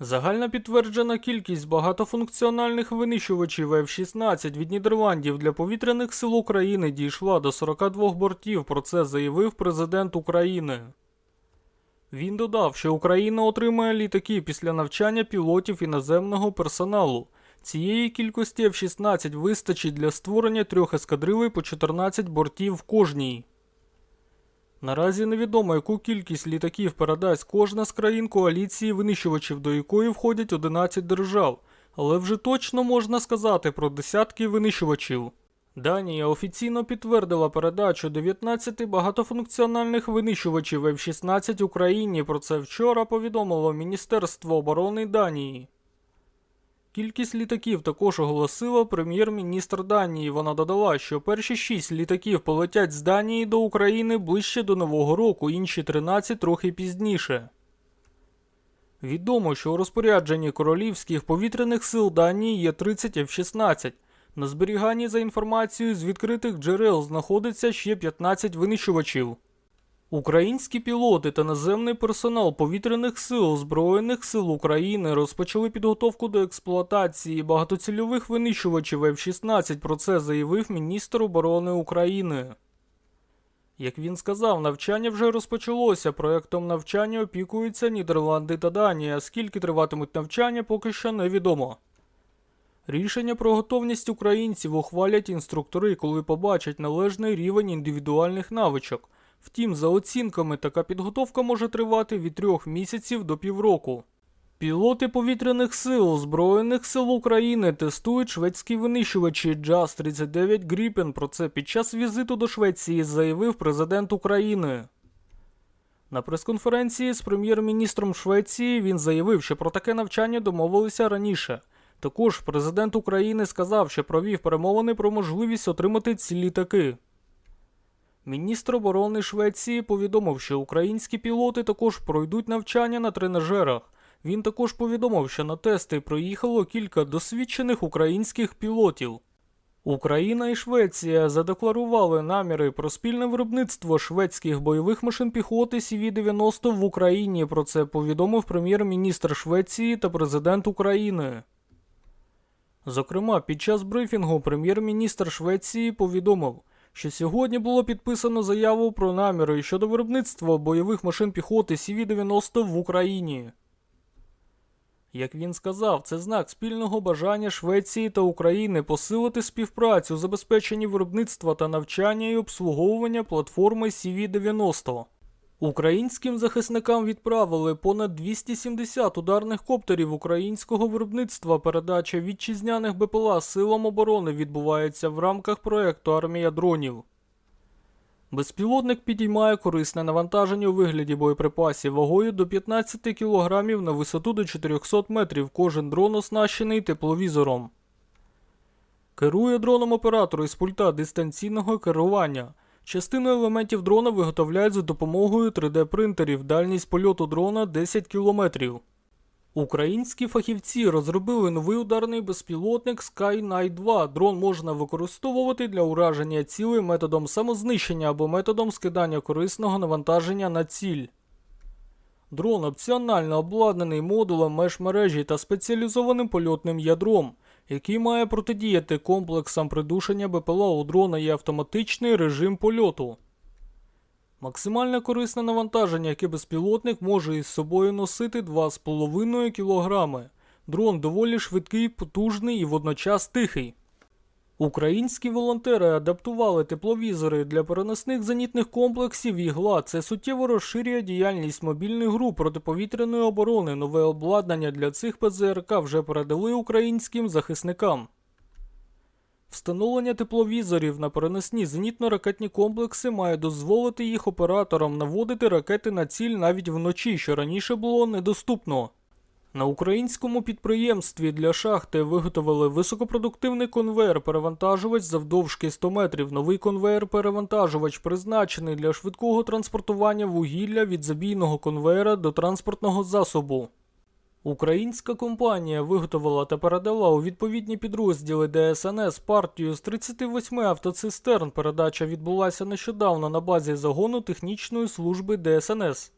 Загальна підтверджена кількість багатофункціональних винищувачів F-16 від Нідерландів для повітряних сил України дійшла до 42 бортів. Про це заявив президент України. Він додав, що Україна отримає літаки після навчання пілотів іноземного персоналу. Цієї кількості F-16 вистачить для створення трьох ескадрилей по 14 бортів в кожній. Наразі невідомо, яку кількість літаків передасть кожна з країн коаліції винищувачів, до якої входять 11 держав, але вже точно можна сказати про десятки винищувачів. Данія офіційно підтвердила передачу 19 багатофункціональних винищувачів F-16 Україні. Про це вчора повідомило Міністерство оборони Данії. Кількість літаків також оголосила прем'єр-міністр Данії. Вона додала, що перші шість літаків полетять з Данії до України ближче до Нового року, інші 13 трохи пізніше. Відомо, що у розпорядженні королівських повітряних сил Данії є 30 F-16. На зберіганні за інформацією з відкритих джерел знаходиться ще 15 винищувачів. Українські пілоти та наземний персонал повітряних сил Збройних сил України розпочали підготовку до експлуатації багатоцільових винищувачів F-16. Про це заявив міністр оборони України. Як він сказав, навчання вже розпочалося. Проектом навчання опікуються Нідерланди та Данія. Скільки триватимуть навчання, поки що невідомо. Рішення про готовність українців ухвалять інструктори, коли побачать належний рівень індивідуальних навичок. Втім, за оцінками, така підготовка може тривати від трьох місяців до півроку. Пілоти повітряних сил Збройних сил України тестують шведські винищувачі JAS-39 Gripen. Про це під час візиту до Швеції заявив президент України. На прес-конференції з прем'єр-міністром Швеції він заявив, що про таке навчання домовилися раніше. Також президент України сказав, що провів перемовини про можливість отримати ці літаки. Міністр оборони Швеції повідомив, що українські пілоти також пройдуть навчання на тренажерах. Він також повідомив, що на тести проїхало кілька досвідчених українських пілотів. Україна і Швеція задекларували наміри про спільне виробництво шведських бойових машин піхоти CV-90 в Україні. Про це повідомив прем'єр-міністр Швеції та президент України. Зокрема, під час брифінгу прем'єр-міністр Швеції повідомив, що сьогодні було підписано заяву про наміри щодо виробництва бойових машин піхоти CV-90 в Україні. Як він сказав, це знак спільного бажання Швеції та України посилити співпрацю у забезпеченні виробництва та навчання і обслуговування платформи CV-90. Українським захисникам відправили понад 270 ударних коптерів українського виробництва. Передача вітчизняних БПЛА силам оборони відбувається в рамках проекту Армія дронів. Безпілотник підіймає корисне навантаження у вигляді боєприпасів вагою до 15 кг на висоту до 400 метрів. Кожен дрон оснащений тепловізором. Керує дроном оператор із пульта дистанційного керування. Частину елементів дрона виготовляють за допомогою 3D-принтерів. Дальність польоту дрона 10 км. Українські фахівці розробили новий ударний безпілотник Sky Knight 2. Дрон можна використовувати для ураження цілей методом самознищення або методом скидання корисного навантаження на ціль. Дрон опціонально обладнаний модулем меж-мережі та спеціалізованим польотним ядром, який має протидіяти комплексам придушення БПЛА у дрона є автоматичний режим польоту. Максимальне корисне навантаження, яке безпілотник може із собою носити 2,5 кг. Дрон доволі швидкий, потужний і водночас тихий. Українські волонтери адаптували тепловізори для переносних зенітних комплексів ігла. Це суттєво розширює діяльність мобільних груп протиповітряної оборони. Нове обладнання для цих ПЗРК вже передали українським захисникам. Встановлення тепловізорів на переносні зенітно-ракетні комплекси має дозволити їх операторам наводити ракети на ціль навіть вночі, що раніше було недоступно. На українському підприємстві для шахти виготовили високопродуктивний конвейер-перевантажувач завдовжки 100 метрів. Новий конвейер-перевантажувач призначений для швидкого транспортування вугілля від забійного конвейера до транспортного засобу. Українська компанія виготовила та передала у відповідні підрозділи ДСНС партію з 38 автоцистерн. Передача відбулася нещодавно на базі загону технічної служби ДСНС.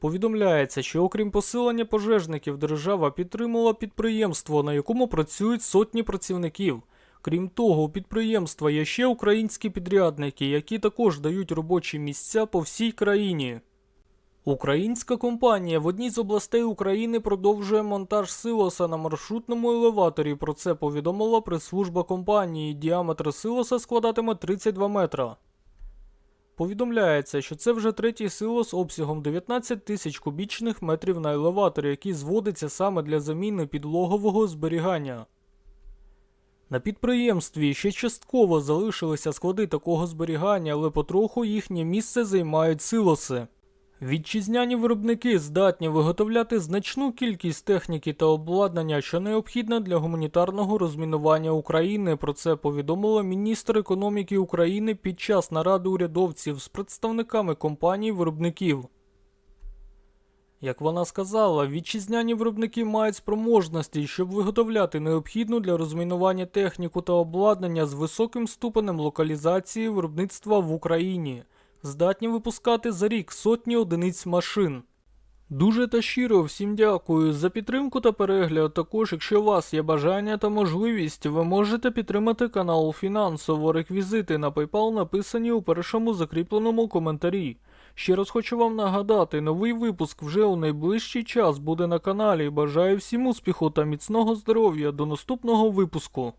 Повідомляється, що окрім посилення пожежників, держава підтримала підприємство, на якому працюють сотні працівників. Крім того, у підприємства є ще українські підрядники, які також дають робочі місця по всій країні. Українська компанія в одній з областей України продовжує монтаж силоса на маршрутному елеваторі. Про це повідомила прес-служба компанії. Діаметр силоса складатиме 32 метра. Повідомляється, що це вже третій силос обсягом 19 тисяч кубічних метрів на елеватор, який зводиться саме для заміни підлогового зберігання. На підприємстві ще частково залишилися склади такого зберігання, але потроху їхнє місце займають силоси. Вітчизняні виробники здатні виготовляти значну кількість техніки та обладнання, що необхідне для гуманітарного розмінування України. Про це повідомила міністр економіки України під час наради урядовців з представниками компаній виробників. Як вона сказала, вітчизняні виробники мають спроможності, щоб виготовляти необхідну для розмінування техніку та обладнання з високим ступенем локалізації виробництва в Україні, здатні випускати за рік сотні одиниць машин. Дуже та щиро всім дякую за підтримку та перегляд. Також, якщо у вас є бажання та можливість, ви можете підтримати канал фінансово. Реквізити на PayPal написані у першому закріпленому коментарі. Ще раз хочу вам нагадати, новий випуск вже у найближчий час буде на каналі. Бажаю всім успіху та міцного здоров'я. До наступного випуску.